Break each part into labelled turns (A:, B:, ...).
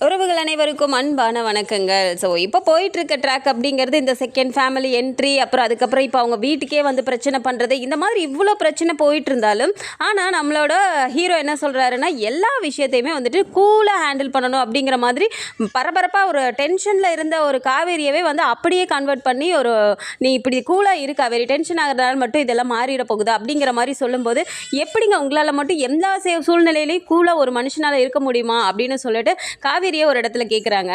A: உறவுகள் அனைவருக்கும் அன்பான வணக்கங்கள். ஸோ இப்போ போயிட்டுருக்க ட்ராக் அப்படிங்கிறது இந்த செகண்ட் ஃபேமிலி என்ட்ரி அப்புறம் அதுக்கப்புறம் இப்போ அவங்க வீட்டுக்கே வந்து பிரச்சனை பண்ணுறது இந்த மாதிரி இவ்வளோ பிரச்சனை போயிட்டு இருந்தாலும் ஆனால் நம்மளோட ஹீரோ என்ன சொல்கிறாருன்னா எல்லா விஷயத்தையுமே வந்துட்டு கூலாக ஹேண்டில் பண்ணணும் அப்படிங்கிற மாதிரி பரபரப்பாக ஒரு டென்ஷனில் இருந்த ஒரு காவேரியவே வந்து அப்படியே கன்வெர்ட் பண்ணி ஒரு நீ இப்படி கூலாக இரு காவேரி டென்ஷன் ஆகிறதுனால மட்டும் இதெல்லாம் மாறிட போகுது அப்படிங்கிற மாதிரி சொல்லும்போது எப்படிங்க உங்களால் மட்டும் எல்லா சூழ்நிலையிலையும் கூலாக ஒரு மனுஷனால் இருக்க முடியுமா? அப்படின்னு சொல்லிட்டு காவேரியை ஒரு இடத்துல கேட்குறாங்க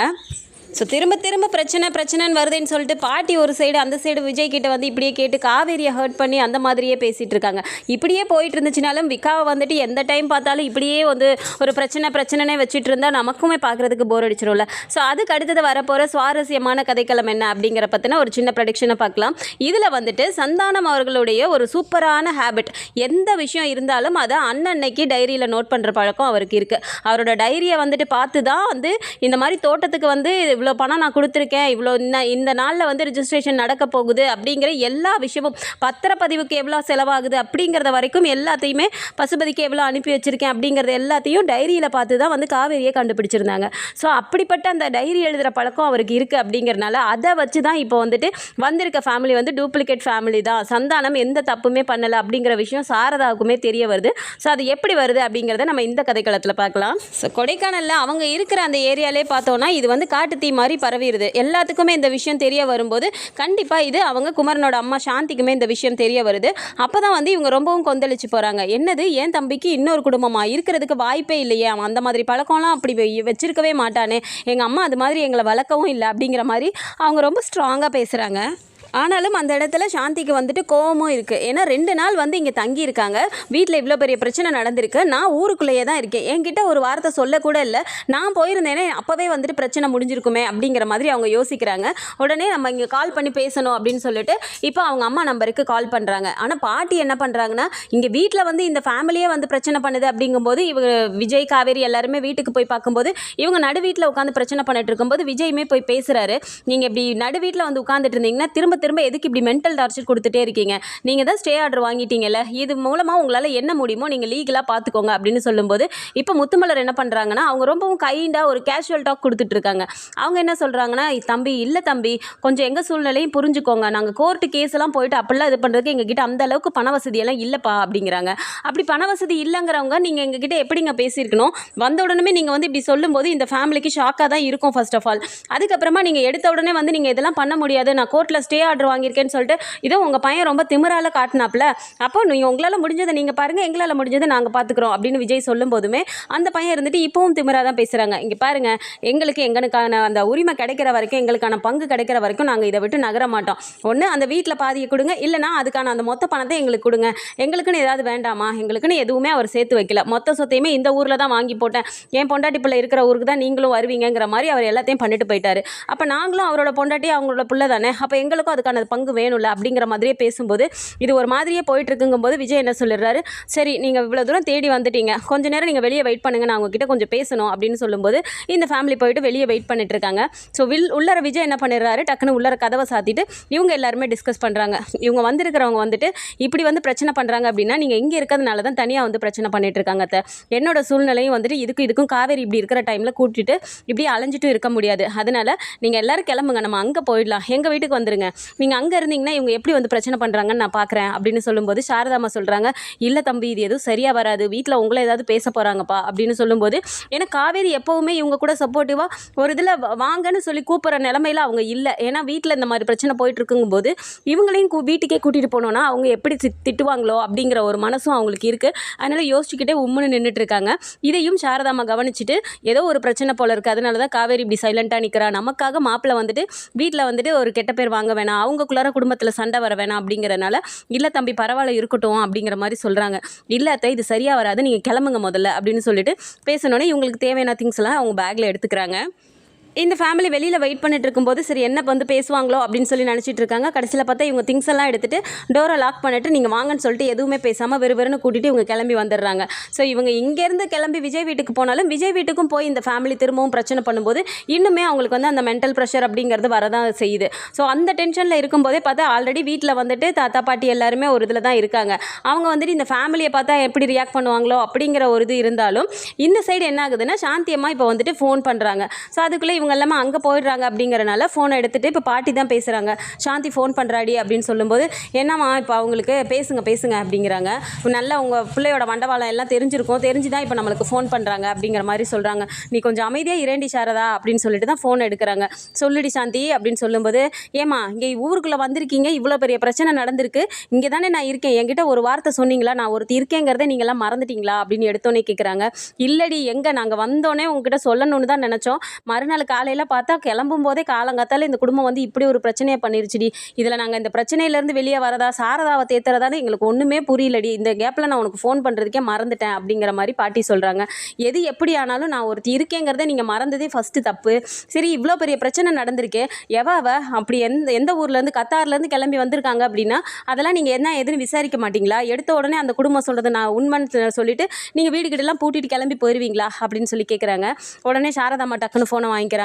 A: ஸோ திரும்ப திரும்ப பிரச்சனை பிரச்சனைன்னு வருதுன்னு சொல்லிட்டு பாட்டி ஒரு சைடு அந்த சைடு விஜய் கிட்ட வந்து இப்படியே கேட்டு காவேரியை ஹர்ட் பண்ணி அந்த மாதிரியே பேசிகிட்டு இருக்காங்க. இப்படியே போயிட்டு இருந்துச்சுனாலும் விக்காவை வந்துட்டு எந்த டைம் பார்த்தாலும் இப்படியே வந்து ஒரு பிரச்சனை பிரச்சனைனே வச்சுட்டு இருந்தால் நமக்குமே பார்க்குறதுக்கு போர் அடிச்சிடும்ல ஸோ அதுக்கு அடுத்தது வரப்போகிற சுவாரஸ்யமான கதைக்களம் என்ன அப்படிங்கிற பற்றின ஒரு சின்ன ப்ரடிக்ஷனை பார்க்கலாம். இதில் வந்துட்டு சந்தானம் அவர்களுடைய ஒரு சூப்பரான ஹேபிட் எந்த விஷயம் இருந்தாலும் அதை அன்னன்னைக்கு டைரியில் நோட் பண்ணுற பழக்கம் அவருக்கு இருக்குது அவரோட டைரியை வந்துட்டு பார்த்து தான் வந்து இந்த மாதிரி தோட்டத்துக்கு வந்து இவ்வளோ பணம் நான் கொடுத்துருக்கேன் இவ்வளோ இந்த இந்த நாளில் வந்து ரிஜிஸ்ட்ரேஷன் நடக்க போகுது அப்படிங்கிற எல்லா விஷயமும் பத்திரப்பதிவுக்கு எவ்வளோ செலவாகுது அப்படிங்கிறத வரைக்கும் எல்லாத்தையுமே பசுபதிக்கு எவ்வளோ அனுப்பி வச்சுருக்கேன் அப்படிங்கிறது எல்லாத்தையும் டைரியில் பார்த்து தான் வந்து காவேரியை கண்டுபிடிச்சிருந்தாங்க. ஸோ அப்படிப்பட்ட அந்த டைரி எழுதுகிற பழக்கம் அவருக்கு இருக்குது அப்படிங்கிறனால அதை வச்சு தான் இப்போ வந்துட்டு வந்திருக்க ஃபேமிலி வந்து டூப்ளிகேட் ஃபேமிலி தான். சந்தானம் எந்த தப்புமே பண்ணலை அப்படிங்கிற விஷயம் சாரதாவுக்குமே தெரிய வருது. ஸோ அது எப்படி வருது அப்படிங்கிறத நம்ம இந்த கதைக்களத்தில் பார்க்கலாம். ஸோ கொடைக்கானலில் அவங்க இருக்கிற அந்த ஏரியாலே பார்த்தோன்னா இது வந்து காட்டு தீ மாதிரி பரவிடுது எல்லாத்துக்குமே இந்த விஷயம் தெரிய வரும்போது கண்டிப்பாக இது அவங்க குமரனோட அம்மா சாந்திக்குமே இந்த விஷயம் தெரிய வருது. அப்போ தான் வந்து இவங்க ரொம்பவும் கொந்தளிச்சு போகிறாங்க என்னது? என் தம்பிக்கு இன்னொரு குடும்பமாக இருக்கிறதுக்கு வாய்ப்பே இல்லையே. அவன் அந்த மாதிரி பழக்கம்லாம் அப்படி வச்சிருக்கவே மாட்டானே. எங்கள் அம்மா அது மாதிரி எங்களை வளர்க்கவும் இல்லை அப்படிங்கிற மாதிரி அவங்க ரொம்ப ஸ்ட்ராங்காக பேசுகிறாங்க ஆனாலும் அந்த இடத்துல சாந்திக்கு வந்துட்டு கோவமும் இருக்குது ஏன்னா ரெண்டு நாள் வந்து இங்கே தங்கியிருக்காங்க. வீட்டில் இவ்வளோ பெரிய பிரச்சனை நடந்திருக்கு. நான் ஊருக்குள்ளேயே தான் இருக்கேன். என்கிட்ட ஒரு வார்த்தை சொல்லக்கூட இல்லை. நான் போயிருந்தேனே அப்போவே வந்துட்டு பிரச்சனை முடிஞ்சிருக்குமே அப்படிங்கிற மாதிரி அவங்க யோசிக்கிறாங்க. உடனே நம்ம இங்கே கால் பண்ணி பேசணும் அப்படின்னு சொல்லிட்டு இப்போ அவங்க அம்மா நம்பருக்கு கால் பண்ணுறாங்க ஆனால் பாட்டி என்ன பண்ணுறாங்கன்னா இங்கே வீட்டில் வந்து இந்த ஃபேமிலியே வந்து பிரச்சனை பண்ணுது அப்படிங்கும்போது இவங்க விஜய் காவேரி எல்லாருமே வீட்டுக்கு போய் பார்க்கும்போது இவங்க நடு வீட்டில் உட்காந்து பிரச்சனை பண்ணிட்டு இருக்கும்போது விஜயுமே போய் பேசுகிறாரு நீங்கள் இப்படி நடு வீட்டில் வந்து உட்காந்துட்டு இருந்தீங்கன்னா திரும்ப திரும்ப எதுக்கு இப்படி மென்டல் டார்ச்சர் கொடுத்துட்டே இருக்கீங்க? நீங்கள் தான் ஸ்டே ஆர்டர் வாங்கிட்டீங்கல்ல. இது மூலமாக உங்களால் என்ன முடியுமோ நீங்கள் லீகலாக பார்த்துக்கோங்க அப்படின்னு சொல்லும்போது இப்போ முத்துமலர் என்ன பண்ணுறாங்கன்னா அவங்க ரொம்பவும் கைண்டாக ஒரு கேஷுவல் டாக் கொடுத்துட்ருக்காங்க அவங்க என்ன சொல்கிறாங்கன்னா தம்பி இல்லை தம்பி கொஞ்சம் எங்கள் சூழ்நிலையும் புரிஞ்சுக்கோங்க. நாங்கள் கோர்ட்டு கேஸ் எல்லாம் போயிட்டு அப்படிலாம் இது பண்ணுறதுக்கு எங்ககிட்ட அந்த அளவுக்கு பண வசதியெல்லாம் இல்லைப்பா அப்படிங்கிறாங்க. அப்படி பண வசதி இல்லைங்கிறவங்க நீங்கள் எங்ககிட்ட எப்படிங்க பேசியிருக்கணும்? வந்த உடனே நீங்கள் வந்து இப்படி சொல்லும்போது இந்த ஃபேமிலிக்கு ஷாக்காக தான் இருக்கும் ஃபர்ஸ்ட் ஆஃப் ஆல் அதுக்கப்புறமா நீங்கள் எடுத்த உடனே வந்து நீங்கள் இதெல்லாம் பண்ண முடியாது. நான் கோர்ட்டில் ஸ்டே ஆர்டர் வாங்கியிருக்கேன்னு சொல்லிட்டு இதோ உங்கள் பையன் ரொம்ப திமிரால காட்டினாப்ல. அப்போ நீங்கள் உங்களால் முடிஞ்சதை நீங்கள் பாருங்கள் எங்களால் முடிஞ்சதை நாங்கள் பார்த்துக்குறோம் அப்படின்னு விஜய் சொல்லும் போதுமே அந்த பையன் இருந்துட்டு இப்போவும் திமிரா தான் பேசுகிறாங்க இங்கே பாருங்கள் எங்களுக்கு எங்களுக்கான அந்த உரிமை கிடைக்கிற வரைக்கும் எங்களுக்கான பங்கு கிடைக்கிற வரைக்கும் நாங்கள் இதை விட்டு நகர மாட்டோம். ஒன்று அந்த வீட்டில் பாதியை கொடுங்க இல்லைனா அதுக்கான அந்த மொத்த பணத்தை எங்களுக்கு கொடுங்க. எங்களுக்குன்னு ஏதாவது வேண்டாமா? எங்களுக்குன்னு எதுவுமே அவர் சேர்த்து வைக்கல. மொத்த சொத்தையுமே இந்த ஊரில் தான் வாங்கி போட்டேன். என் பொண்டாட்டி பிள்ளை இருக்கிற ஊருக்கு தான் நீங்களும் வருவீங்கங்கிற மாதிரி அவர் எல்லாத்தையும் பண்ணிட்டு போயிட்டாரு. அப்போ நாங்களும் அவரோட பொண்டாட்டி அவங்களோட பிள்ளை தானே? அப்போ எங்களுக்கும் அதுக்கான பங்கு வேணும்ல அப்படிங்கிற மாதிரியே பேசும்போது இது ஒரு மாதிரியே போயிட்டு இருக்குங்கும்போது விஜய் என்ன சொல்லிடுறாரு சரி நீங்கள் இவ்வளோ தூரம் தேடி வந்துட்டீங்க. கொஞ்ச நேரம் நீங்கள் வெளியே வெயிட் பண்ணுங்க. நான் உங்ககிட்ட கொஞ்சம் பேசணும். அப்படின்னு சொல்லும்போது இந்த ஃபேமிலி போயிட்டு வெளியே வெயிட் பண்ணிட்டு இருக்காங்க ஸோ வில் உள்ளர விஜய் என்ன பண்ணிடுறாரு டக்குன்னு உள்ளர கதவை சாத்திட்டு இவங்க எல்லாருமே டிஸ்கஸ் பண்ணுறாங்க இவங்க வந்திருக்கிறவங்க வந்துட்டு இப்படி வந்து பிரச்சனை பண்ணுறாங்க அப்படின்னா நீங்கள் இங்கே இருக்கிறதுனால தான் தனியாக வந்து பிரச்சனை பண்ணிட்டு இருக்காங்க அத்தை. என்னோட சூழ்நிலையும் வந்துட்டு இதுக்கும் இதுக்கும் காவேரி இப்படி இருக்கிற டைமில் கூட்டிட்டு இப்படி அலைஞ்சிட்டும் இருக்க முடியாது. அதனால நீங்கள் எல்லாரும் கிளம்புங்க. நம்ம அங்கே போயிடலாம். எங்கள் வீட்டுக்கு வந்துருங்க. நீங்கள் அங்கே இருந்தீங்கன்னா இவங்க எப்படி வந்து பிரச்சனை பண்ணுறாங்கன்னு நான் பார்க்குறேன் அப்படின்னு சொல்லும்போது சாரதாமா சொல்கிறாங்க இல்லை தம்பி இது எதுவும் சரியாக வராது. வீட்டில் உங்களை ஏதாவது பேச போகிறாங்கப்பா அப்படின்னு சொல்லும்போது ஏன்னா காவேரி எப்போவுமே இவங்க கூட சப்போர்ட்டிவாக ஒரு இதில் வாங்கன்னு சொல்லி கூப்பிட்ற நிலமையில அவங்க இல்லை. ஏன்னா வீட்டில் இந்த மாதிரி பிரச்சனை போயிட்டு இருக்குங்கும்போது இவங்களையும் கூ- வீட்டுக்கே கூட்டிகிட்டு போனோன்னா அவங்க எப்படி தி- திட்டுவாங்களோ அப்படிங்கிற ஒரு மனசும் அவங்களுக்கு இருக்குது அதனால் யோசிச்சுக்கிட்டே உம்முன்னு நின்றுட்டு இருக்காங்க. இதையும் சாரதாம்மா கவனிச்சுட்டு ஏதோ ஒரு பிரச்சனை போல இருக்குது அதனால தான் காவேரி இப்படி சைலண்ட்டாக நிற்கிறா நமக்காக மாப்பிள்ளை வந்துட்டு வீட்டில் வந்துட்டு ஒரு கெட்ட பேர் வாங்க வேணாம் அவங்களுக்குள்ளார குடும்பத்தில் சண்டை வர வேணாம் அப்படிங்கிறனால இல்லை தம்பி பரவாயில்ல இருக்கட்டும் அப்படிங்கிற மாதிரி சொல்கிறாங்க இல்லை அத்தை இது சரியாக வராது நீங்கள் கிளம்புங்க முதல்ல அப்படின்னு சொல்லிட்டு பேசணுன்னே இவங்களுக்கு தேவையான திங்ஸ் எல்லாம் அவங்க பேக்கில் எடுத்துக்கிறாங்க. இந்த ஃபேமிலி வெளியில் வெயிட் பண்ணிட்டு இருக்கும்போது சரி என்ன வந்து பேசுவாங்களோ? அப்படின்னு சொல்லி நினச்சிட்டு இருக்காங்க. கடைசியில் பார்த்தா இவங்க திங்ஸ் எல்லாம் எடுத்துட்டு டோரை லாக் பண்ணிட்டு நீங்கள் வாங்கன்னு சொல்லிட்டு எதுவுமே பேசாமல் வெறுவெருன்னு கூட்டிகிட்டு இவங்க கிளம்பி வந்துடுறாங்க. ஸோ இவங்க இங்கேருந்து கிளம்பி விஜய் வீட்டுக்கு போனாலும் விஜய் வீட்டுக்கும் போய் இந்த ஃபேமிலி திரும்பவும் பிரச்சனை பண்ணும்போது இன்னுமே அவங்களுக்கு வந்து அந்த மென்டல் ப்ரெஷர் அப்படிங்கிறது வரதான் செய்யுது. ஸோ அந்த டென்ஷனில் இருக்கும்போதே பார்த்தா ஆல்ரெடி வீட்டில் வந்துட்டு தாத்தா பாட்டி எல்லாருமே ஒரு இதில் தான் இருக்காங்க. அவங்க வந்துட்டு இந்த ஃபேமிலியை பார்த்தா எப்படி ரியாக்ட் பண்ணுவாங்களோ அப்படிங்கிற ஒரு இது இருந்தாலும் இந்த சைடு என்ன ஆகுதுன்னா சாந்தி இப்போ வந்துட்டு ஃபோன் பண்ணுறாங்க ஸோ அதுக்குள்ளே இவங்க எல்லாமே அங்கே போயிடுறாங்க அப்படிங்கிறனால ஃபோனை எடுத்துகிட்டு இப்போ பாட்டி தான் பேசுகிறாங்க சாந்தி ஃபோன் பண்ணுறாடி அப்படின்னு சொல்லும்போது என்னம்மா இப்போ அவங்களுக்கு பேசுங்க பேசுங்க அப்படிங்கிறாங்க. நல்லா உங்கள் பிள்ளையோட மண்டவாளம் எல்லாம் தெரிஞ்சிருக்கும். தெரிஞ்சு தான் இப்போ நம்மளுக்கு ஃபோன் பண்ணுறாங்க அப்படிங்கிற மாதிரி சொல்கிறாங்க நீ கொஞ்சம் அமைதியாக இரண்டி சாரதா அப்படின்னு சொல்லிட்டு தான் ஃபோன் எடுக்கிறாங்க. சொல்லுடி சாந்தி அப்படின்னு சொல்லும்போது ஏமா இங்கே ஊருக்குள்ளே வந்திருக்கீங்க. இவ்வளோ பெரிய பிரச்சனை நடந்திருக்கு. இங்கே தானே நான் இருக்கேன். என்கிட்ட ஒரு வார்த்தை சொன்னீங்களா? நான் ஒருத்தி இருக்கேங்கிறத நீங்களாம் மறந்துட்டீங்களா? அப்படின்னு எடுத்தோன்னே கேட்குறாங்க இல்லடி எங்கே? நாங்கள் வந்தோடனே உங்ககிட்ட சொல்லணும்னு தான் நினச்சோம். மறுநாளுக்கு காலையில் பார்த்தா கிளம்பும் போதே காலங்காத்தால இந்த குடும்பம் வந்து இப்படி ஒரு பிரச்சனையை பண்ணிருச்சுடி. இதில் நாங்கள் இந்த பிரச்சனையிலேருந்து வெளியே வரதா சாரதாவை தேத்துறதான்னு எங்களுக்கு ஒன்றுமே புரியலடி. இந்த கேப்பில் நான் உனக்கு ஃபோன் பண்ணுறதுக்கே மறந்துட்டேன் அப்படிங்கிற மாதிரி பாட்டி சொல்கிறாங்க எது எப்படி ஆனாலும் நான் ஒருத்தி இருக்கேங்கிறத நீங்கள் மறந்ததே ஃபஸ்ட்டு தப்பு. சரி இவ்வளோ பெரிய பிரச்சனை நடந்திருக்கு. எவாவ அப்படி எந்த எந்த ஊர்லேருந்து கத்தார்லேருந்து கிளம்பி வந்திருக்காங்க அப்படின்னா அதெல்லாம் நீங்கள் என்ன எதுன்னு விசாரிக்க மாட்டிங்களா? எடுத்த உடனே அந்த குடும்பம் சொல்கிறது நான் உண்மைன்னு சொல்லிட்டு நீங்கள் வீடு கிட்டலாம் பூட்டிட்டு கிளம்பி போயிடுவீங்களா அப்படின்னு சொல்லி கேட்குறாங்க உடனே சாரதாம்மா டக்குன்னு ஃபோனை வாங்கிக்கிறாங்க.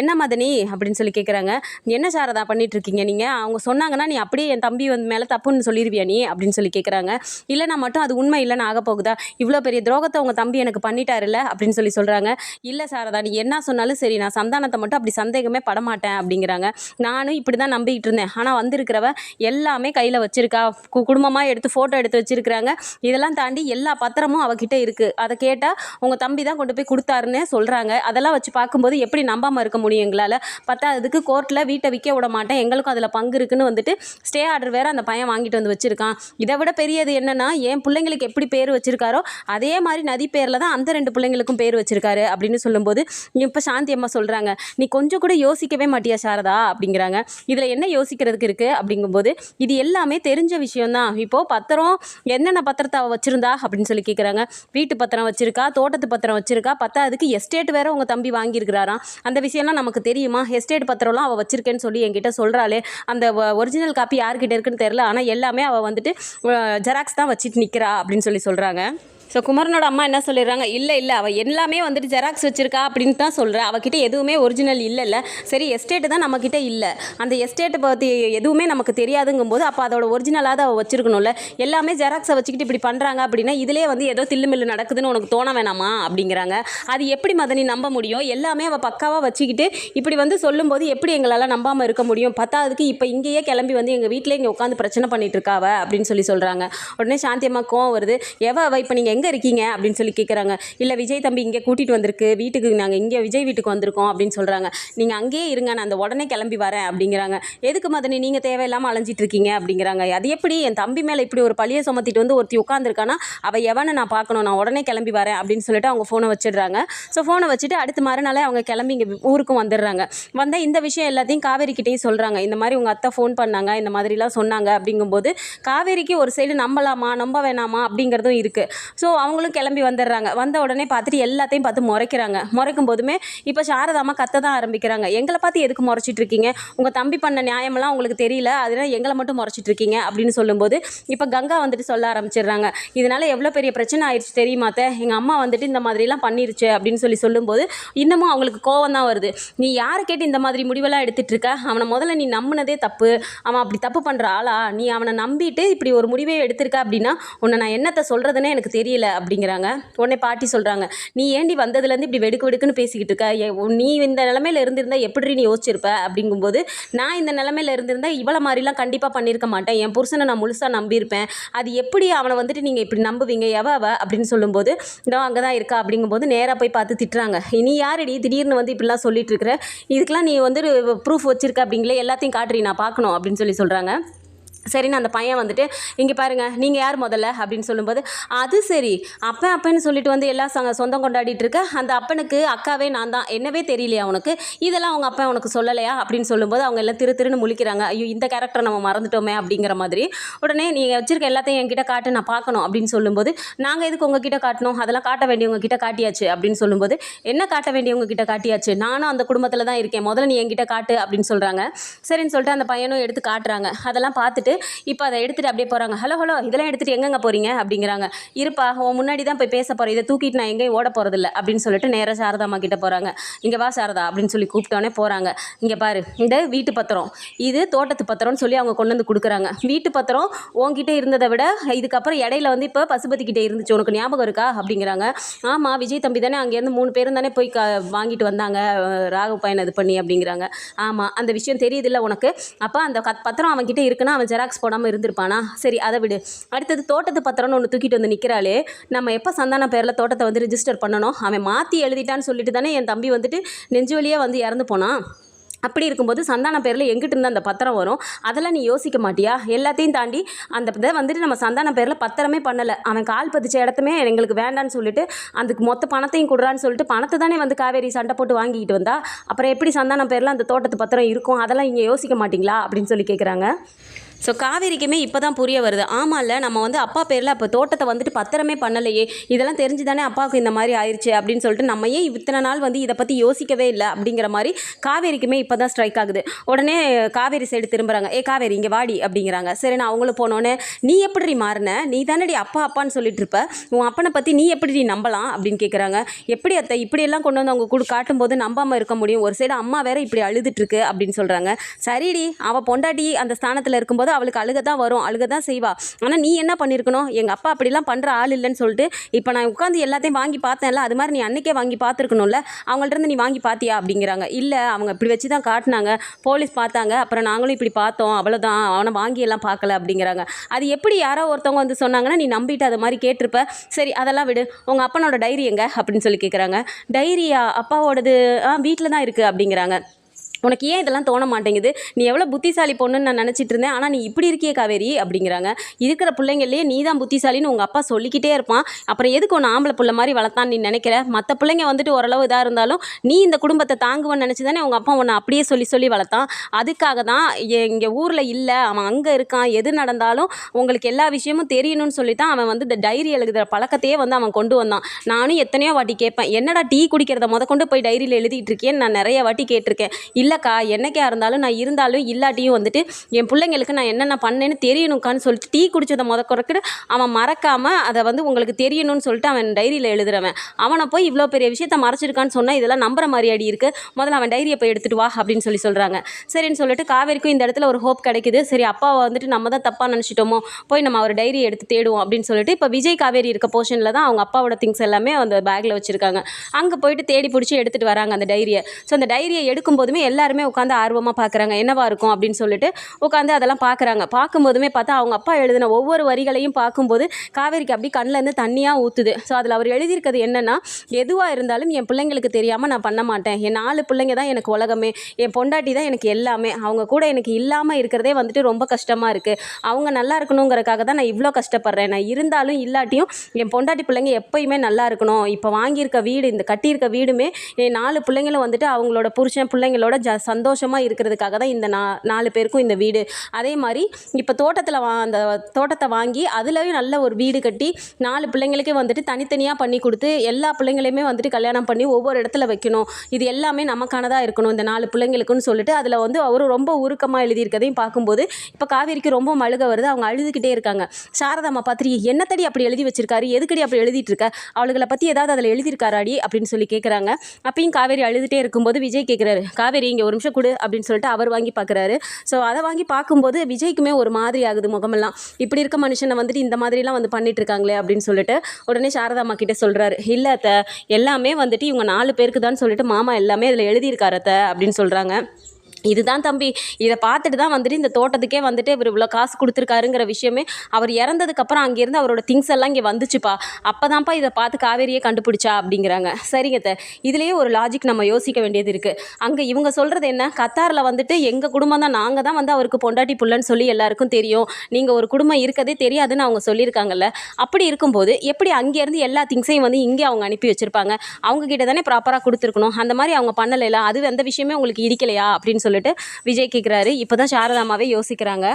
A: என்ன மதனி? அப்படின்னு சொல்லி கேட்குறாங்க என்ன சாரதா பண்ணிட்டு இருக்கீங்க நீங்கள் அவங்க சொன்னாங்கன்னா நீ அப்படியே என் தம்பி வந்து மேலே தப்புன்னு சொல்லிடுவியா நீ? அப்படின்னு சொல்லி கேட்குறாங்க இல்லைனா மட்டும் அது உண்மை இல்லைன்னு ஆக போகுதா? இவ்வளோ பெரிய துரோகத்தை உங்கள் தம்பி எனக்கு பண்ணிட்டாருல்ல? அப்படின்னு சொல்லி சொல்கிறாங்க இல்லை சாரதா நீ என்ன சொன்னாலும் சரி நான் சந்தானத்தை மட்டும் அப்படி சந்தேகமே படமாட்டேன் அப்படிங்கிறாங்க. நானும் இப்படி தான் நம்பிக்கிட்டு இருந்தேன். ஆனால் வந்திருக்கிறவ எல்லாமே கையில் வச்சிருக்கா. குடும்பமாக எடுத்து ஃபோட்டோ எடுத்து வச்சிருக்கிறாங்க. இதெல்லாம் தாண்டி எல்லா பத்திரமும் அவகிட்ட இருக்குது அதை கேட்டால் உங்கள் தம்பி தான் கொண்டு போய் கொடுத்தாருன்னு சொல்கிறாங்க அதெல்லாம் வச்சு பார்க்கும்போது எப்படி நம்பாமல் இருக்க முடியும் எங்களால். பத்தாததுக்கு கோர்ட்டில் வீட்டை விற்க விட மாட்டேன். எங்களுக்கும் அதில் பங்கு இருக்குன்னு வந்துட்டு ஸ்டே ஆர்டர் வேறு அந்த பையன் வாங்கிட்டு வந்து வச்சுருக்கான். இதை விட பெரியது என்னன்னா என் பிள்ளைங்களுக்கு எப்படி பேர் வச்சுருக்காரோ அதே மாதிரி நதி பேரில் தான் அந்த ரெண்டு பிள்ளைங்களுக்கும் பேர் வச்சுருக்காரு அப்படின்னு சொல்லும்போது இப்போ சாந்தி அம்மா சொல்கிறாங்க நீ கொஞ்சம் கூட யோசிக்கவே மாட்டியா சாரதா? அப்படிங்கிறாங்க. இதில் என்ன யோசிக்கிறதுக்கு இருக்குது அப்படிங்கும்போது இது எல்லாமே தெரிஞ்ச விஷயம்தான். இப்போது பத்திரம் என்னென்ன பத்திரத்தை வச்சுருந்தா? அப்படின்னு சொல்லி கேட்குறாங்க வீட்டு பத்திரம் வச்சுருக்கா? தோட்டத்து பத்திரம் வச்சுருக்கா? பத்தாததுக்கு எஸ்டேட் வேறு உங்கள் தம்பி வாங்கியிருக்கிறாராம். அந்த விஷயம்லாம் நமக்கு தெரியுமா? எஸ்டேட் பத்திரம்லாம் அவள் வச்சிருக்கேன்னு சொல்லி என்கிட்ட சொல்கிறாளே அந்த ஒரிஜினல் காப்பி யார்கிட்ட இருக்குன்னு தெரில ஆனால் எல்லாமே அவள் வந்துட்டு ஜெராக்ஸ் தான் வச்சுட்டு நிற்கிறா அப்படின்னு சொல்லி சொல்கிறாங்க ஸோ குமரனோட அம்மா என்ன சொல்லிடுறாங்க? இல்லை இல்லை அவள் எல்லாமே வந்துட்டு ஜெராக்ஸ் வச்சிருக்கா அப்படின்னு தான் சொல்கிறேன் அவகிட்ட எதுவுமே ஒரிஜினல் இல்லைல்ல. சரி எஸ்டேட்டு தான் நம்மக்கிட்ட இல்லை. அந்த எஸ்டேட்டை பற்றி எதுவுமே நமக்கு தெரியாதுங்கும்போது அப்போ அதோட ஒரிஜினலாக அவள் வச்சிருக்கணும்ல. எல்லாமே ஜெராக்ஸை வச்சுக்கிட்டு இப்படி பண்ணுறாங்க அப்படின்னா இதிலே வந்து ஏதோ தில்லுமில்லு நடக்குதுன்னு உனக்கு தோண வேணாமா? அப்படிங்கிறாங்க. அது எப்படி மதனி நம்ப முடியும்? எல்லாமே அவள் பக்காவாக வச்சுக்கிட்டு இப்படி வந்து சொல்லும்போது எப்படி எங்களால் நம்பாமல் இருக்க முடியும்? பத்தாவதுக்கு இப்போ இங்கேயே கிளம்பி வந்து எங்கள் வீட்டிலே இங்கே உட்காந்து பிரச்சனை பண்ணிட்டு இருக்காவ அப்படின்னு சொல்லி சொல்கிறாங்க உடனே சாந்தி அம்மா கோவம் வருது. எவ அவள் இப்போ நீங்கள் எங்கே இருக்கீங்க? அப்படின்னு சொல்லி கேட்குறாங்க இல்லை விஜய் தம்பி இங்கே கூட்டிகிட்டு வந்திருக்கு. வீட்டுக்கு நாங்கள் இங்கே விஜய் வீட்டுக்கு வந்திருக்கோம் அப்படின்னு சொல்கிறாங்க நீங்கள் அங்கேயே இருங்க நான் அந்த உடனே கிளம்பி வரேன் அப்படிங்கிறாங்க. எதுக்கு மதனி நீங்கள் தேவையில்லாமல் அலைஞ்சிட்டு இருக்கீங்க? அப்படிங்கிறாங்க. அது எப்படி என் தம்பி மேலே இப்படி ஒரு பழியை சுமத்திட்டு வந்து ஒருத்தி உட்காந்துருக்கானா அவள் எவனை நான் பார்க்கணும்? நான் உடனே கிளம்பி வரேன் அப்படின்னு சொல்லிட்டு அவங்க ஃபோனை வச்சிடுறாங்க. ஸோ ஃபோனை வச்சுட்டு அடுத்த மறுநாளே அவங்க கிளம்பி இங்கே ஊருக்கும் வந்துடுறாங்க. வந்தால் இந்த விஷயம் எல்லாத்தையும் காவேரிக்கிட்டேயும் சொல்கிறாங்க இந்த மாதிரி உங்கள் அத்தை ஃபோன் பண்ணாங்க இந்த மாதிரிலாம் சொன்னாங்க அப்படிங்கும்போது காவேரிக்கு ஒரு சைடு நம்பலாமா நம்ப வேணாமா அப்படிங்கிறதும் இருக்குது ஸோ ஸோ அவங்களும் கிளம்பி வந்துடுறாங்க. வந்த உடனே பார்த்துட்டு எல்லாத்தையும் பார்த்து முறைக்கிறாங்க. முறைக்கும் போதுமே இப்போ சாரதாமா கத்த தான் ஆரம்பிக்கிறாங்க. எங்களை பார்த்து எதுக்கு முறைச்சிட்டு இருக்கீங்க? உங்கள் தம்பி பண்ண நியாயமெல்லாம் உங்களுக்கு தெரியல. அதனால் எங்களை மட்டும் முறைச்சிட்டு இருக்கீங்க அப்படின்னு சொல்லும்போது இப்போ கங்கா வந்துட்டு சொல்ல ஆரம்பிச்சிடுறாங்க. இதனால் எவ்வளோ பெரிய பிரச்சனை ஆயிடுச்சு தெரியுமாத்த எங்கள் அம்மா வந்துட்டு இந்த மாதிரிலாம் பண்ணிருச்சு அப்படின்னு சொல்லி சொல்லும்போது இன்னமும் அவங்களுக்கு கோவம் தான் வருது. நீ யாரை கேட்டு இந்த மாதிரி முடிவெல்லாம் எடுத்துட்டு இருக்க? அவனை முதல்ல நீ நம்பினதே தப்பு. அவன் அப்படி தப்பு பண்ணுற ஆளா? நீ அவனை நம்பிட்டு இப்படி ஒரு முடிவே எடுத்திருக்க அப்படின்னா உன்னை நான் என்னத்தை சொல்கிறதுனே எனக்கு தெரியும் தெரியல அப்படிங்கிறாங்க. உடனே பாட்டி சொல்கிறாங்க நீ ஏண்டி வந்ததுலேருந்து இப்படி வெடுக்கு வெடுக்குன்னு பேசிக்கிட்டு இருக்க? நீ இந்த நிலமையில இருந்திருந்தா எப்படி நீ யோசிச்சிருப்ப? அப்படிங்கும்போது நான் இந்த நிலமையில இருந்திருந்தா இவ்வளோ மாதிரிலாம் கண்டிப்பாக பண்ணியிருக்க மாட்டேன். என் புருஷனை நான் முழுசாக நம்பியிருப்பேன். அது எப்படி அவனை வந்துட்டு நீங்கள் இப்படி நம்புவீங்க? எவ அவ? அப்படின்னு சொல்லும்போது இதோ அங்கே தான் இருக்கா? அப்படிங்கும்போது நேராக போய் பார்த்து திட்டுறாங்க. நீ யாரடி திடீர்னு வந்து இப்படிலாம் சொல்லிட்டு இருக்கிற? இதுக்கெல்லாம் நீ வந்து ப்ரூஃப் வச்சிருக்க அப்படிங்களே? எல்லாத்தையும் காட்டுறீ நான் பார்க்கணும். அப்படின்னு சொல்லி சொல்கிறாங்க சரின்னு அந்த பையன் வந்துட்டு இங்கே பாருங்கள் நீங்கள் யார் முதல்ல? அப்படின்னு சொல்லும்போது அது சரி அப்பன் அப்பன்னு சொல்லிட்டு வந்து எல்லாம் சங்க சொந்தம் கொண்டாடிட்டு இருக்க அந்த அப்பனுக்கு அக்காவே நான் தான் என்னவே தெரியலையா உனக்கு? இதெல்லாம் அவங்க அப்பா உனக்கு சொல்லலையா? அப்படின்னு சொல்லும்போது அவங்க எல்லாம் திரு திருன்னு முழிக்கிறாங்க. ஐயோ இந்த கேரக்டரை நம்ம மறந்துட்டோமே அப்படிங்கிற மாதிரி. உடனே நீங்கள் வச்சிருக்க எல்லாத்தையும் என்கிட்ட காட்டு நான் பார்க்கணும் அப்படின்னு சொல்லும்போது நாங்கள் எதுக்கு உங்ககிட்ட காட்டணும்? அதெல்லாம் காட்ட வேண்டியவங்க கிட்ட காட்டியாச்சு அப்படின்னு சொல்லும்போது என்ன காட்ட வேண்டியவங்க கிட்ட காட்டியாச்சு? நானும் அந்த குடும்பத்தில் தான் இருக்கேன். முதல்ல நீ என்கிட்ட காட்டு அப்படின்னு சொல்கிறாங்க சரின்னு சொல்லிட்டு அந்த பையனும் எடுத்து காட்டுறாங்க. அதெல்லாம் பார்த்துட்டு இப்போ அதை எடுத்துகிட்டு அப்படியே போகிறாங்க ஹலோ ஹலோ இதெல்லாம் எடுத்துகிட்டு எங்கெங்க போகிறீங்க அப்படிங்கிறாங்க. இருப்பா உன் முன்னாடி தான் போய் பேச போகிறேன் இதை தூக்கிட்டு நான் எங்கேயும் ஓட போகிறதில்ல அப்படின்னு சொல்லிட்டு நேராக சாரதாம்மா கிட்ட போகிறாங்க இங்கே வா சாரதா அப்படின்னு சொல்லி கூப்பிட்டோன்னே போகிறாங்க இங்கே பாரு இந்த வீட்டு பத்திரம். இது தோட்டத்து பத்திரம்னு சொல்லி அவங்க கொண்டு வந்து கொடுக்குறாங்க. வீட்டு பத்திரம் உங்ககிட்ட இருந்ததை விட இதுக்கப்புறம் இடையில வந்து இப்போ பசுபதி கிட்டே இருந்துச்சு. உனக்கு ஞாபகம் இருக்கா? அப்படிங்கிறாங்க. ஆமாம் விஜய் தம்பி தானே அங்கேருந்து மூணு பேரும் தானே போய் க வாங்கிட்டு வந்தாங்க. அஹ் ராகு பையன் இது பண்ணி அப்படிங்கிறாங்க. ஆமாம் அந்த விஷயம் தெரியுதுல்ல உனக்கு. அப்போ அந்த கத் பத்திரம் அவன்கிட்ட இருக்குன்னா அவன் ஜெராக்ஸ் போடாமல் இருந்திருப்பானா? சரி அதை விடு. அடுத்தது தோட்டத்து பத்திரம்னு ஒன்று தூக்கிட்டு வந்து நிற்கிறாளே நம்ம எப்போ சந்தான பேரில் தோட்டத்தை வந்து ரிஜிஸ்டர் பண்ணணும்? அவன் மாற்றி எழுதிட்டான்னு சொல்லிட்டு தானே என் தம்பி வந்துட்டு நெஞ்சு வழியாக வந்து இறந்து போனான் அப்படி இருக்கும்போது சந்தான பேரில் எங்கிட்ட இருந்து அந்த பத்திரம் வரும்? அதெல்லாம் நீ யோசிக்க மாட்டியா? எல்லாத்தையும் தாண்டி அந்த இதை வந்துட்டு நம்ம சந்தான பேரில் பத்திரமே பண்ணலை. அவன் கால் பதிச்ச இடத்துமே எங்களுக்கு வேண்டான்னு சொல்லிட்டு அதுக்கு மொத்த பணத்தையும் கொடுறான்னு சொல்லிட்டு பணத்தை தானே வந்து காவேரி சண்டை போட்டு வாங்கிக்கிட்டு வந்தா? அப்புறம் எப்படி சந்தான பேரில் அந்த தோட்டத்து பத்திரம் இருக்கும்? அதெல்லாம் இங்கே யோசிக்க மாட்டிங்களா? அப்படின்னு சொல்லி கேட்குறாங்க ஸோ காவேரிக்குமே இப்போ தான் புரிய வருது. ஆமாம்ல நம்ம வந்து அப்பா பேரில் அப்போ தோட்டத்தை வந்துட்டு பத்திரமே பண்ணலையே. இதெல்லாம் தெரிஞ்சு தானே அப்பாவுக்கு இந்த மாதிரி ஆயிடுச்சு அப்படின்னு சொல்லிட்டு நம்ம ஏன் இத்தனை நாள் வந்து இதை பற்றி யோசிக்கவே இல்லை அப்படிங்கிற மாதிரி காவேரிக்குமே இப்போ தான் ஸ்ட்ரைக் ஆகுது. உடனே காவேரி சைடு திரும்புகிறாங்க ஏ காவேரி இங்கே வாடி அப்படிங்கிறாங்க. சரி நான் அவங்களும் போனோன்னே நீ எப்படி மாறின? நீ தானடி அப்பா அப்பான்னு சொல்லிட்டு இருப்ப. உன் அப்பனை பற்றி நீ எப்படி நம்பலாம்? அப்படின்னு கேட்குறாங்க எப்படி அத்தை? இப்படியெல்லாம் கொண்டு வந்து அவங்க கூட காட்டும்போது நம்பாமல் இருக்க முடியும். ஒரு சைடு அம்மா வேற இப்படி அழுதுட்டு இருக்கு அப்படின்னு சொல்கிறாங்க சரிடி அவள் பொண்டாட்டி அந்த ஸ்தானத்தில் இருக்கும்போது அவளுக்கு அழுக தான் வரும் அழுக தான் செய்வா. ஆனால் நீ என்ன பண்ணியிருக்கணும் எங்கள் அப்பா அப்படிலாம் பண்ணுற ஆள் இல்லைன்னு சொல்லிட்டு இப்போ நான் உட்காந்து எல்லாத்தையும் வாங்கி பார்த்தேன்ல அது மாதிரி நீ அன்னைக்கே வாங்கி பார்த்துருக்கணும்ல அவங்கள்ட்ட இருந்து நீ வாங்கி பார்த்தியா அப்படிங்கிறாங்க. இல்லை அவங்க இப்படி வச்சு தான் காட்டினாங்க. போலீஸ் பார்த்தாங்க. அப்புறம் நாங்களும் இப்படி பார்த்தோம் அவ்வளோதான் அவனை வாங்கி எல்லாம் பார்க்கல அப்படிங்கிறாங்க. அது எப்படி யாரோ ஒருத்தவங்க வந்து சொன்னாங்கன்னா நீ நம்பிட்டு அது மாதிரி கேட்டிருப்ப. சரி அதெல்லாம் விடு. உங்கள் அப்பனோட டைரி எங்க? அப்படின்னு சொல்லி கேட்குறாங்க டைரியா? அப்பாவோடது ஆ வீட்டில் தான் இருக்குது அப்படிங்கிறாங்க. உனக்கு ஏன் இதெல்லாம் தோண மாட்டேங்குது? நீ எவ்வளோ புத்திசாலி பொண்ணுன்னு நான் நினச்சிட்டு இருந்தேன். ஆனால் நீ இப்படி இருக்கியே காவேரி அப்படிங்கிறாங்க. இருக்கிற பிள்ளைங்கள்லேயே நீ தான் புத்திசாலின்னு உங்கள் அப்பா சொல்லிக்கிட்டே இருப்பான். அப்புறம் எதுக்கு ஒன்று ஆம்பளை பிள்ளை மாதிரி வளர்த்தான்னு நீ நினைக்கிற? மற்ற பிள்ளைங்க வந்துட்டு ஓரளவு இதாக இருந்தாலும் நீ இந்த குடும்பத்தை தாங்குவன்னு நினச்சி தானே உங்கள் அப்பா உன்னை அப்படியே சொல்லி சொல்லி வளர்த்தான். அதுக்காக தான் இங்கே ஊரில் இல்லை. அவன் அங்கே இருக்கான். எது நடந்தாலும் உங்களுக்கு எல்லா விஷயமும் தெரியணும்னு சொல்லி தான் அவன் வந்து இந்த டைரி எழுதுகிற பழக்கத்தையே வந்து அவன் கொண்டு வந்தான். நானும் எத்தனையோ வாட்டி கேட்பேன் என்னடா டீ குடிக்கிறத முத கொண்டு போய் டைரியில் எழுதிட்டு இருக்கேன்னு நான் நிறைய வாட்டி கேட்டிருக்கேன். இல்லை இல்லைக்கா என்னைக்கா இருந்தாலும் நான் இருந்தாலும் இல்லாட்டியும் வந்துட்டு என் பிள்ளைங்களுக்கு நான் என்னென்ன பண்ணேன்னு தெரியணுக்கான்னு சொல்லிட்டு டீ குடிச்சதை முத குறைக்கிட்டு அவன் மறக்காமல் அதை வந்து உங்களுக்கு தெரியணும்னு சொல்லிட்டு அவன் டைரியில் எழுதுறவன். அவனை போய் இவ்வளோ பெரிய விஷயத்தை மறைச்சிருக்கான்னு சொன்னால் இதெல்லாம் நம்புற மாதிரி அடி இருக்குது முதல்ல அவன் டைரியை போய் எடுத்துகிட்டு வா அப்படின்னு சொல்லி சொல்கிறாங்க சரின்னு சொல்லிட்டு காவேரிக்கும் இந்த இடத்துல ஒரு ஹோப் கிடைக்குது. சரி அப்பாவை வந்துட்டு நம்ம தான் தப்பாக நினச்சிட்டோமோ? போய் நம்ம அவர் டைரியை எடுத்து தேடுவோம் அப்படின்னு சொல்லிட்டு இப்போ விஜய் காவேரி இருக்க போர்ஷனில் தான் அவங்க அப்பாவோட திங்ஸ் எல்லாமே அந்த பேக்கில் வச்சுருக்காங்க. அங்கே போயிட்டு தேடி பிடிச்சி எடுத்துகிட்டு வராங்க அந்த டைரியை. ஸோ அந்த டைரியை எடுக்கும்போதுமே எல்லாருமே உட்காந்து ஆர்வமாக பார்க்குறாங்க. என்னவா இருக்கும் அப்படின்னு சொல்லிட்டு உட்காந்து அதெல்லாம் பார்க்குறாங்க. பார்க்கும்போதுமே பார்த்தா அவங்க அப்பா எழுதின ஒவ்வொரு வரிகளையும் பார்க்கும்போது காவேரிக்கு அப்படி கண்ணிலேருந்து தண்ணியாக ஊற்றுது ஸோ அதில் அவர் எழுதியிருக்கிறது என்னென்னா எதுவாக இருந்தாலும் என் பிள்ளைங்களுக்கு தெரியாமல் நான் பண்ண மாட்டேன். என் நாலு பிள்ளைங்க தான் எனக்கு உலகமே. என் பொண்டாட்டி தான் எனக்கு எல்லாமே. அவங்க கூட எனக்கு இல்லாமல் இருக்கிறதே வந்துட்டு ரொம்ப கஷ்டமாக இருக்குது அவங்க நல்லா இருக்கணுங்கிறக்காக தான் நான் இவ்வளோ கஷ்டப்படுறேன். நான் இருந்தாலும் இல்லாட்டியும் என் பொண்டாட்டி பிள்ளைங்க எப்பயுமே நல்லா இருக்கணும். இப்போ வாங்கியிருக்க வீடு இந்த கட்டியிருக்க வீடுமே என் நாலு பிள்ளைங்களும் வந்துட்டு அவங்களோட புருஷன் பிள்ளைங்களோட ஜ சந்தோஷமாக இருக்கிறதுக்காக தான் இந்த நா நாலு பேருக்கும் இந்த வீடு. அதே மாதிரி இப்போ தோட்டத்தில் வா அந்த தோட்டத்தை வாங்கி அதுலேயும் நல்ல ஒரு வீடு கட்டி நாலு பிள்ளைங்களுக்கே வந்துட்டு தனித்தனியாக பண்ணி கொடுத்து எல்லா பிள்ளைங்களையுமே வந்துட்டு கல்யாணம் பண்ணி ஒவ்வொரு இடத்துல வைக்கணும். இது எல்லாமே நமக்கானதாக இருக்கணும். இந்த நாலு பிள்ளைங்களுக்குன்னு சொல்லிட்டு அதில் வந்து அவரும் ரொம்ப உருக்கமாக எழுதியிருக்கதையும் பார்க்கும்போது இப்போ காவேரிக்கு ரொம்ப மழுக வருது. அவங்க அழுதுகிட்டே இருக்காங்க. சாரதாம்மா பாத்திரி என்னத்தடி அப்படி எழுதி வச்சிருக்காரு? எதுக்கடி அப்படி எழுதிட்டு இருக்க அவளுகளை பற்றி ஏதாவது அதில் எழுதியிருக்காராடி? அப்படின்னு சொல்லி கேட்குறாங்க அப்பயும் காவேரி அழுதுகிட்டே இருக்கும்போது விஜய் கேட்குறாரு காவேரி இங்கே ஒரு நிமிஷம் கொடு அப்படின்னு சொல்லிட்டு அவர் வாங்கி பார்க்குறாரு ஸோ அதை வாங்கி பார்க்கும்போது விஜய்க்குமே ஒரு மாதிரி ஆகுது முகமெல்லாம். இப்படி இருக்க மனுஷனை வந்துட்டு இந்த மாதிரிலாம் வந்து பண்ணிட்டு இருக்காங்களே அப்படின்னு சொல்லிட்டு உடனே சாரதாம்மா கிட்ட சொல்கிறாரு இல்லை அத்தை எல்லாமே வந்துட்டு இவங்க நாலு பேருக்கு தான் சொல்லிட்டு மாமா எல்லாமே அதில் எழுதியிருக்காரு அத்தை அப்படின்னு சொல்கிறாங்க இதுதான் தம்பி இதை பார்த்துட்டு தான் வந்துட்டு இந்த தோட்டத்துக்கே வந்துட்டு இவர் இவ்வளோ காசு கொடுத்துருக்காருங்கிற விஷயமே அவர் இறந்ததுக்கப்புறம் அங்கேருந்து அவரோட திங்ஸ் எல்லாம் இங்கே வந்துச்சுப்பா. அப்போ தான்ப்பா இதை பார்த்து காவேரியே கண்டுபிடிச்சா அப்படிங்கிறாங்க. சரிங்க த இதுலேயே ஒரு லாஜிக் நம்ம யோசிக்க வேண்டியது இருக்குது அங்கே இவங்க சொல்கிறது என்ன? கத்தாரில் வந்துட்டு எங்கள் குடும்பம் தான் நாங்கள் தான் வந்து அவருக்கு பொண்டாட்டி புள்ளன்னு சொல்லி எல்லாருக்கும் தெரியும். நீங்கள் ஒரு குடும்பம் இருக்கதே தெரியாதுன்னு அவங்க சொல்லியிருக்காங்கல்ல. அப்படி இருக்கும்போது எப்படி அங்கேருந்து எல்லா திங்ஸையும் வந்து இங்கே அவங்க அனுப்பி வச்சுருப்பாங்க? அவங்க கிட்ட தானே ப்ராப்பராக கொடுத்துருக்கணும். அந்த மாதிரி அவங்க பண்ணலைல. அது எந்த விஷயமே உங்களுக்கு இடிக்கலையா அப்படின்னு சொல்லி சொல்லிட்டு விஜய் கேட்குறாரு இப்போ தான் சாரதாமாவே யோசிக்கிறாங்க.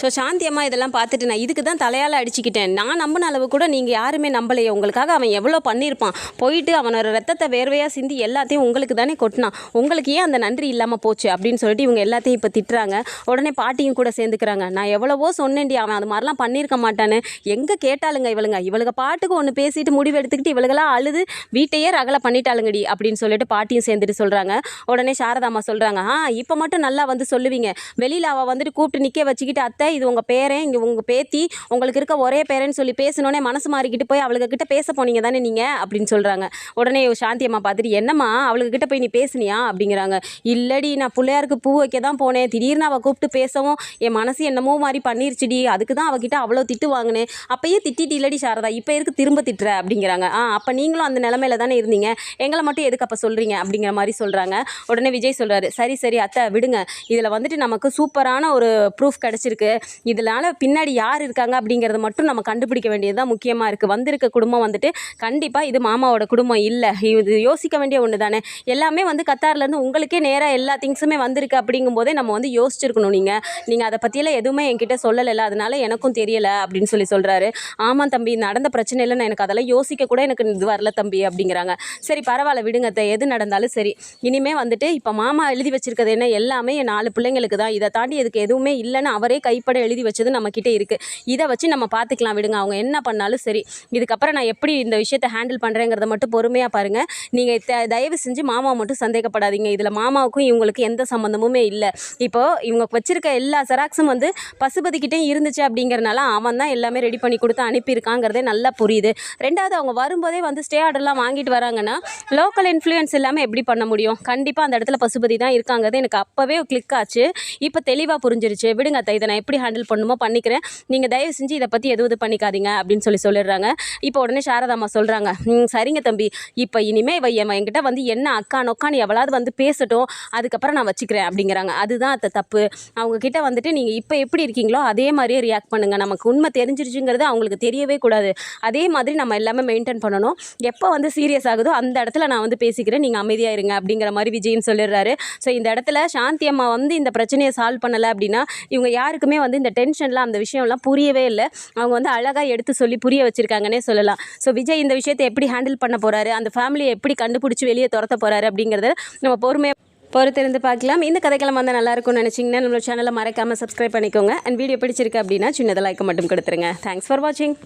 A: ஸோ சாந்தி அம்மா இதெல்லாம் பார்த்துட்டு நான் இதுக்கு தான் தலையால் அடிச்சுக்கிட்டேன். நான் நம்பின அளவு கூட நீங்கள் யாருமே நம்பலையே. உங்களுக்காக அவன் எவ்வளோ பண்ணியிருப்பான். போயிட்டு அவனோட ரத்தத்தை வேர்வையாக சிந்தி எல்லாத்தையும் உங்களுக்கு தானே கொட்டினான். உங்களுக்கு ஏன் அந்த நன்றி இல்லாமல் போச்சு? அப்படின்னு சொல்லிட்டு இவங்க எல்லாத்தையும் இப்போ திட்டுறாங்க. உடனே பாட்டியும் கூட சேர்ந்துக்கிறாங்க. நான் எவ்வளவோ சொன்னேன்டி அவன் அது மாதிரிலாம் பண்ணியிருக்க மாட்டான்னு. எங்கே கேட்டாளுங்க இவளுங்க? இவளுங்க பாட்டுக்கு ஒன்று பேசிட்டு முடிவு எடுத்துக்கிட்டு இவளுகளாம் அழுது வீட்டையே ரகலை பண்ணிட்டாளுங்கடி அப்படின்னு சொல்லிட்டு பாட்டியும் சேர்ந்துட்டு சொல்கிறாங்க உடனே சாரதாம்மா சொல்கிறாங்க ஆ இப்போ மட்டும் நல்லா வந்து சொல்லுவீங்க. வெளியில் அவள் வந்துட்டு கூப்பிட்டு நிற்க வச்சுக்கிட்டு அத்தை அத்தை இது உங்கள் பேரன் இங்கே உங்கள் பேத்தி உங்களுக்கு இருக்க ஒரே பேரன்னு சொல்லி பேசணுன்னே மனசு மாறிக்கிட்டு போய் அவளுக்கு கிட்ட பேச போனீங்க தானே நீங்கள் அப்படின்னு சொல்கிறாங்க உடனே சாந்தி அம்மா பார்த்துட்டு என்னம்மா அவளுக்கு கிட்ட போய் நீ பேசுனியா? அப்படிங்கிறாங்க. இல்லடி நான் பிள்ளையாருக்கு பூ வைக்க தான் போனேன். திடீர்னு அவள் கூப்பிட்டு பேசவும் என் மனசு என்னமோ மாதிரி பண்ணிருச்சுடி. அதுக்கு தான் அவகிட்ட அவ்வளோ திட்டு வாங்கினேன். அப்பயே திட்டிட்டு இல்லடி சாரதா இப்போ இருக்கு திரும்ப திட்டுற? அப்படிங்கிறாங்க. ஆ அப்போ நீங்களும் அந்த நிலமையில தானே இருந்தீங்க. எங்களை மட்டும் எதுக்கு அப்போ சொல்கிறீங்க அப்படிங்கிற மாதிரி சொல்கிறாங்க உடனே விஜய் சொல்கிறாரு சரி சரி அத்தை விடுங்க. இதில் வந்துட்டு நமக்கு சூப்பரான ஒரு ப்ரூஃப் கிடச்சிருக்கு. இதனால பின்னாடி யார் இருக்காங்க அப்படிங்கிறத மட்டும் நம்ம கண்டுபிடிக்க வேண்டியது தான் முக்கியமாக இருக்குது வந்திருக்க குடும்பம் வந்துட்டு கண்டிப்பாக இது மாமாவோட குடும்பம் இல்லை. இது யோசிக்க வேண்டிய ஒன்று தானே எல்லாமே வந்து கத்தார்லேருந்து உங்களுக்கே நேராக எல்லா திங்ஸுமே வந்திருக்கு அப்படிங்கும்போதே நம்ம வந்து யோசிச்சிருக்கணும் நீங்கள் நீங்கள் அதை பற்றியெல்லாம் எதுவுமே என்கிட்ட சொல்லலைல்ல. அதனால எனக்கும் தெரியலை அப்படின்னு சொல்லி சொல்கிறாரு ஆமாம் தம்பி நடந்த பிரச்சனை இல்லை நான் எனக்கு அதெல்லாம் யோசிக்க கூட எனக்கு இது வரல தம்பி அப்படிங்கிறாங்க. சரி பரவாயில்ல விடுங்க எது நடந்தாலும் சரி. இனிமே வந்துட்டு இப்போ மாமா எழுதி வச்சிருக்கிறது என்ன? எல்லாமே என் நாலு பிள்ளைங்களுக்கு தான் இதை தாண்டி இதுக்கு எதுவுமே இல்லைன்னு அவரே கை கைப்பட எழுதி வச்சது நம்மக்கிட்ட இருக்குது இதை வச்சு நம்ம பார்த்துக்கலாம் விடுங்க. அவங்க என்ன பண்ணாலும் சரி. இதுக்கப்புறம் நான் எப்படி இந்த விஷயத்தை ஹேண்டில் பண்ணுறேங்கிறத மட்டும் பொறுமையாக பாருங்கள் நீங்கள் தயவு செஞ்சு மாமா மட்டும் சந்தேகப்படாதீங்க. இதில் மாமாவுக்கும் இவங்களுக்கு எந்த சம்மந்தமுமே இல்லை. இப்போது இவங்க வச்சுருக்க எல்லா செராக்ஸும் வந்து பசுபதிக்கிட்டே இருந்துச்சு அப்படிங்கிறனால அவன் தான் எல்லாமே ரெடி பண்ணி கொடுத்து அனுப்பியிருக்காங்கிறதே நல்லா புரியுது. ரெண்டாவது அவங்க வரும்போதே வந்து ஸ்டே ஆர்டர்லாம் வாங்கிட்டு வராங்கன்னா லோக்கல் இன்ஃப்ளூயன்ஸ் இல்லாமல் எப்படி பண்ண முடியும்? கண்டிப்பாக அந்த இடத்துல பசுபதி தான் இருக்காங்கிறது எனக்கு அப்போவே கிளிக் ஆச்சு. இப்போ தெளிவாக புரிஞ்சிருச்சு. விடுங்க இதை நான் எப்படி எப்படி ஹேண்டில் பண்ணுமோ பண்ணிக்கிறேன். நீங்கள் தயவு செஞ்சு இதை பற்றி எதுவும் இது பண்ணிக்காதீங்க அப்படின்னு சொல்லி சொல்லிடுறாங்க. இப்போ உடனே சாரதாமா சொல்கிறாங்க சரிங்க தம்பி. இப்போ இனிமே இவ என்கிட்ட வந்து என்ன அக்கா நொக்கான்னு எவளாவது வந்து பேசட்டும். அதுக்கப்புறம் நான் வச்சுக்கிறேன் அப்படிங்கிறாங்க. அதுதான் அத்தை தப்பு. அவங்க கிட்ட வந்துட்டு நீங்கள் இப்போ எப்படி இருக்கீங்களோ அதே மாதிரியே ரியாக்ட் பண்ணுங்கள் நமக்கு உண்மை தெரிஞ்சிருச்சுங்கிறது அவங்களுக்கு தெரியவே கூடாது. அதே மாதிரி நம்ம எல்லாமே மெயின்டைன் பண்ணணும். எப்போ வந்து சீரியஸ் ஆகுதோ அந்த இடத்துல நான் வந்து பேசிக்கிறேன். நீங்கள் அமைதியாக இருங்க அப்படிங்கிற மாதிரி விஜயன் சொல்லிடுறாரு. ஸோ இந்த இடத்துல சாந்தி அம்மா வந்து இந்த பிரச்சனையை சால்வ் பண்ணலை அப்படின்னா இவங்க யாருக்குமே வந்து இந்த டென்ஷனில் அந்த விஷயம்லாம் புரியவே இல்லை. அவங்க வந்து அழகாக எடுத்து சொல்லி புரிய வச்சுருக்காங்கன்னே சொல்லலாம். ஸோ விஜய் இந்த விஷயத்தை எப்படி ஹேண்டில் பண்ண போகிறாரு அந்த ஃபேமிலியை எப்படி கண்டுபிடிச்சி வெளியே துரத்த போகிறாரு அப்படிங்கிறத நம்ம பொறுமையாக பொறுத்திருந்து பார்க்கலாம். இந்த கதைக்கெல்லாம் வந்து நல்லாயிருக்கும்னு நினச்சிங்கன்னா நம்மளோட சேனலை மறக்காமல் சப்ஸ்கிரைப் பண்ணிக்கோங்க. அண்ட் வீடியோ பிடிச்சிருக்கு அப்படின்னா சின்னதாக லைக் மட்டும் கொடுத்துருங்க. தேங்க்ஸ் ஃபார் வாட்சிங்